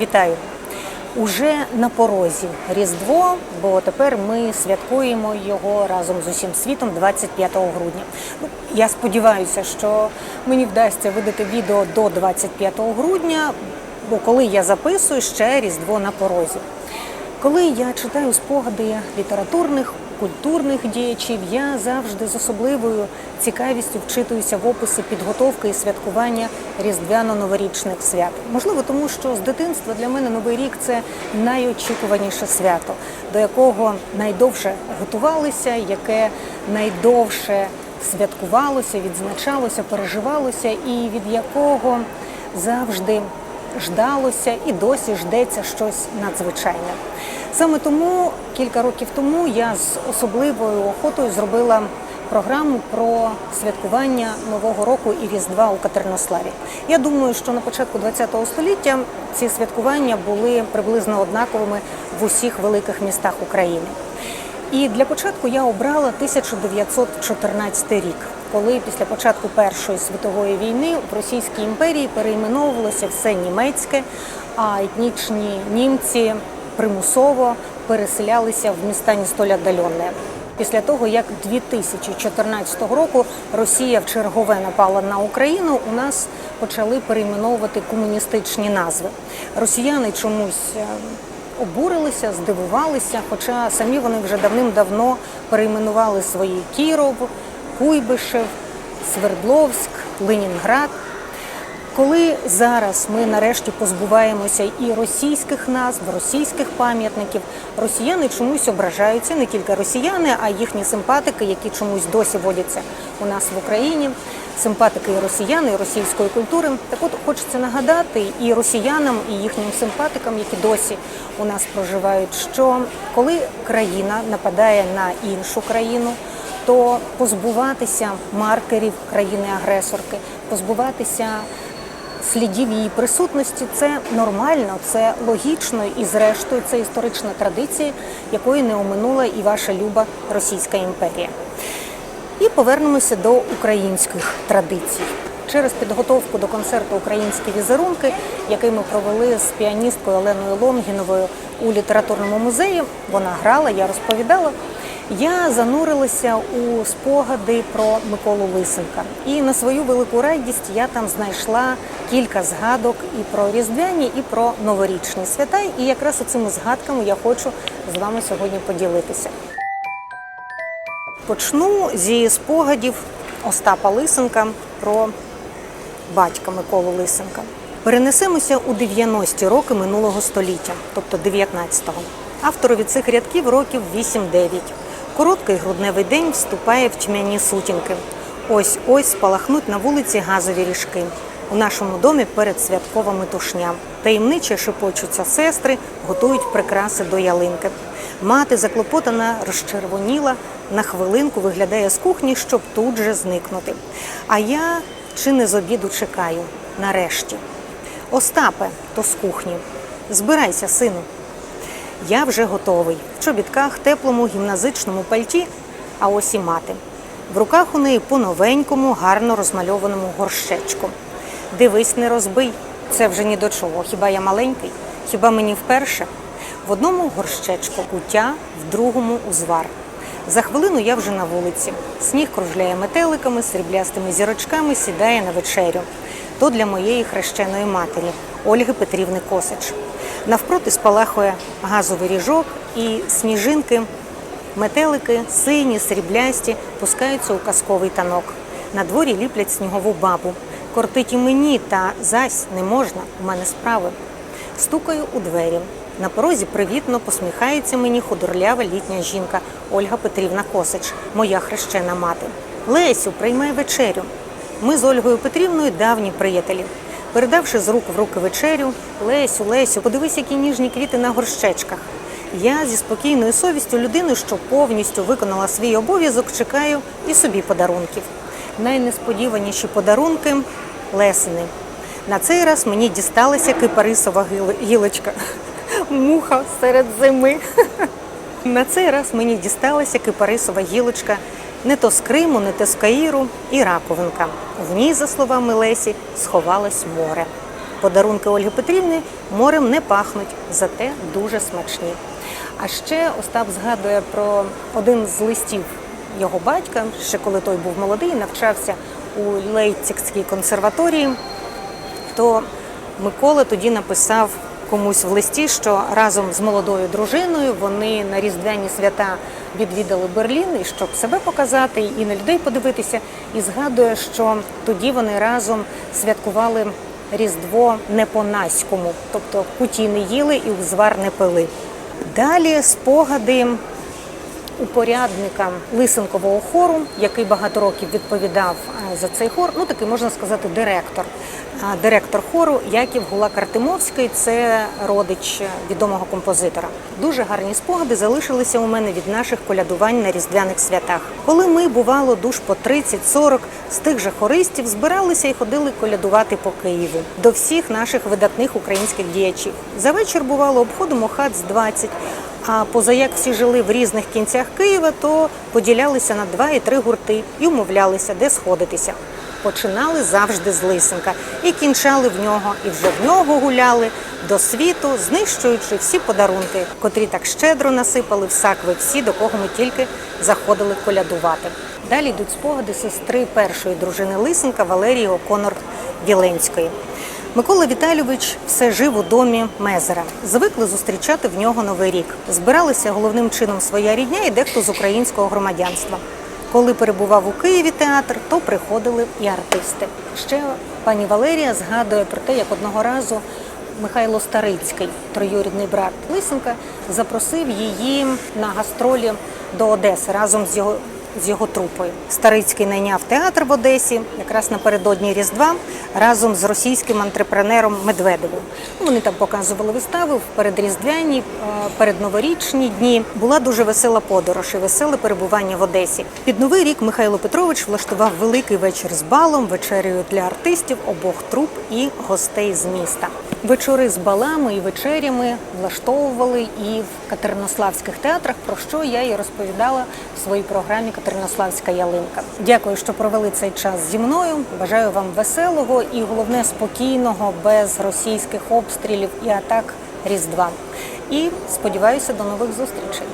Вітаю! Уже на порозі Різдво, бо тепер ми святкуємо його разом з усім світом 25 грудня. Ну, я сподіваюся, що мені вдасться видати відео до 25 грудня, бо коли я записую, ще Різдво на порозі. Коли я читаю спогади літературних, культурних діячів, я завжди з особливою цікавістю вчитуюся в описи підготовки і святкування різдвяно-новорічних свят. Можливо, тому що з дитинства для мене новий рік це найочікуваніше свято, до якого найдовше готувалися, яке найдовше святкувалося, відзначалося, переживалося, і від якого завжди ждалося і досі ждеться щось надзвичайне. Саме тому кілька років тому я з особливою охотою зробила програму про святкування Нового року і Різдва у Катеринославі. Я думаю, що на початку ХХ століття ці святкування були приблизно однаковими в усіх великих містах України. І для початку я обрала 1914 рік, коли після початку Першої світової війни в Російській імперії перейменовувалося все німецьке, а етнічні німці примусово переселялися в міста не столь віддалене. Після того, як 2014 року Росія в чергове напала на Україну, у нас почали перейменовувати комуністичні назви. Росіяни чомусь е, обурилися, здивувалися, хоча самі вони вже давним-давно перейменували свої Кіров, Куйбишев, Свердловськ, Ленінград. Коли зараз ми нарешті позбуваємося і російських назв, російських пам'ятників, росіяни чомусь ображаються, не тільки росіяни, а їхні симпатики, які чомусь досі водяться у нас в Україні. Симпатики і росіяни, і російської культури. Так от хочеться нагадати і росіянам, і їхнім симпатикам, які досі у нас проживають, що коли країна нападає на іншу країну, то позбуватися маркерів країни-агресорки, позбуватися слідів її присутності це нормально, це логічно і, зрештою, це історична традиція, якої не оминула і ваша люба Російська імперія. І повернемося до українських традицій. Через підготовку до концерту Українські візерунки, який ми провели з піаністкою Оленою Ломгіновою у літературному музеї, вона грала, я розповідала. Я занурилася у спогади про Миколу Лисенка. І на свою велику радість я там знайшла кілька згадок і про різдвяні, і про новорічні свята. І якраз цими згадками я хочу з вами сьогодні поділитися. Почну зі спогадів Остапа Лисенка про батька Миколу Лисенка. Перенесемося у 90-ті роки минулого століття, тобто 19-го. Авторові цих рядків років 8-9. Короткий грудневий день вступає в тьмяні сутінки. Ось ось спалахнуть на вулиці газові ріжки. У нашому домі перед святкова метушня. Таємниче шепочуться сестри, готують прикраси до ялинки. Мати заклопотана, розчервоніла, на хвилинку виглядає з кухні, щоб тут же зникнути. А я чи не з обіду чекаю, нарешті. Остапе, то з кухні. Збирайся, сину. Я вже готовий. В чобітках, теплому гімназичному пальті, а ось і мати. В руках у неї по новенькому, гарно розмальованому горщечку. Дивись, не розбий. Це вже ні до чого. Хіба я маленький? Хіба мені вперше? В одному горщечку куття, в другому узвар. За хвилину я вже на вулиці. Сніг кружляє метеликами, сріблястими зірочками сідає на вечерю. То для моєї хрещеної матері Ольги Петрівни Косич. Навпроти спалахує газовий ріжок, і сніжинки, метелики, сині, сріблясті, пускаються у казковий танок. На дворі ліплять снігову бабу. Кортить і мені, та зась не можна, у мене справи. Стукаю у двері. На порозі привітно посміхається мені худорлява літня жінка Ольга Петрівна Косич, моя хрещена мати. Лесю, приймай вечерю. Ми з Ольгою Петрівною давні приятелі. Передавши з рук в руки вечерю, Лесю, Лесю, подивись, які ніжні квіти на горщечках. Я зі спокійною совістю людини, що повністю виконала свій обов'язок, чекаю і собі подарунків. Найнесподіваніші подарунки лесини. На цей раз мені дісталася кипарисова гіл- гілочка. Муха серед зими. На цей раз мені дісталася кипарисова гілочка не то з Криму, не то з Каїру і раковинка. В ній, за словами Лесі, сховалось море. подарунки Ольги Петрівни морем не пахнуть, зате дуже смачні. А ще Остап згадує про один з листів його батька, ще коли той був молодий, навчався у Лейпцигській консерваторії. То Микола тоді написав комусь в листі, що разом з молодою дружиною вони на різдвяні свята відвідали Берлін, і щоб себе показати і на людей подивитися. І згадує, що тоді вони разом святкували Різдво не по-наському, тобто куті не їли і узвар не пили. Далі спогади упорядника Лисенкового хору, який багато років відповідав е, за цей хор. Ну такий можна сказати, директор. Директор хору Яків Гулак Артемовський це родич відомого композитора. Дуже гарні спогади залишилися у мене від наших колядувань на різдвяних святах. Коли ми бувало душ по 30-40 з тих же хористів збиралися і ходили колядувати по Києву до всіх наших видатних українських діячів. За вечір бувало обходимо хат з 20, а поза як всі жили в різних кінцях Києва, то поділялися на два і три гурти і умовлялися, де сходитися. Починали завжди з лисенка і кінчали в нього, і вже в нього гуляли до світу, знищуючи всі подарунки, котрі так щедро насипали в сакви всі, до кого ми тільки заходили колядувати. Далі йдуть спогади сестри першої дружини Лисенка Валерії Оконор Віленської. Микола Віталійович все жив у домі Мезера. Звикли зустрічати в нього новий рік. Збиралися головним чином своя рідня і дехто з українського громадянства. Коли перебував у Києві театр, то приходили і артисти. Ще пані Валерія згадує про те, як одного разу Михайло Старицький, троюрідний брат Лисенка, запросив її на гастролі до Одеси разом з його з його трупою. Старицький найняв театр в Одесі якраз напередодні Різдва разом з російським антрепренером Медведевим. Ну, Вони там показували вистави в передріздвяні, е, передноворічні дні. Була дуже весела подорож і веселе перебування в Одесі. Під новий рік Михайло Петрович влаштував великий вечір з балом, вечерею для артистів обох труп і гостей з міста. Вечори з балами і вечерями влаштовували і в катеринославських театрах, про що я і розповідала в своїй програмі Катеринославська ялинка. Дякую, що провели цей час зі мною. Бажаю вам веселого і головне спокійного, без російських обстрілів і атак Різдва. І сподіваюся до нових зустрічей.